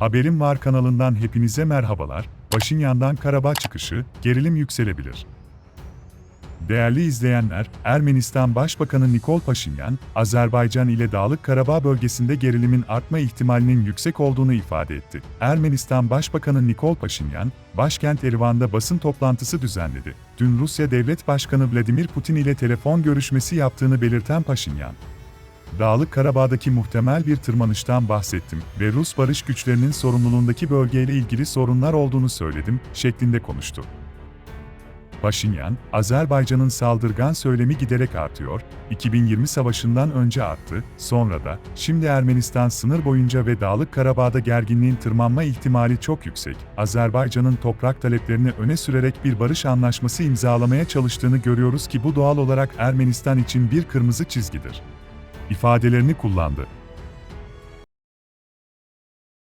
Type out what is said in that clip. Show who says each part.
Speaker 1: Haberim Var kanalından hepinize merhabalar. Paşinyan'dan Karabağ çıkışı, gerilim yükselebilir. Değerli izleyenler, Ermenistan Başbakanı Nikol Paşinyan, Azerbaycan ile Dağlık Karabağ bölgesinde gerilimin artma ihtimalinin yüksek olduğunu ifade etti. Ermenistan Başbakanı Nikol Paşinyan, başkent Erivan'da basın toplantısı düzenledi. Dün Rusya Devlet Başkanı Vladimir Putin ile telefon görüşmesi yaptığını belirten Paşinyan, Dağlık Karabağ'daki muhtemel bir tırmanıştan bahsettim ve Rus barış güçlerinin sorumluluğundaki bölgeyle ilgili sorunlar olduğunu söyledim, şeklinde konuştu. Paşinyan, Azerbaycan'ın saldırgan söylemi giderek artıyor, 2020 savaşından önce arttı, sonra da, şimdi Ermenistan sınır boyunca ve Dağlık Karabağ'da gerginliğin tırmanma ihtimali çok yüksek. Azerbaycan'ın toprak taleplerini öne sürerek bir barış anlaşması imzalamaya çalıştığını görüyoruz ki bu doğal olarak Ermenistan için bir kırmızı çizgidir ifadelerini kullandı.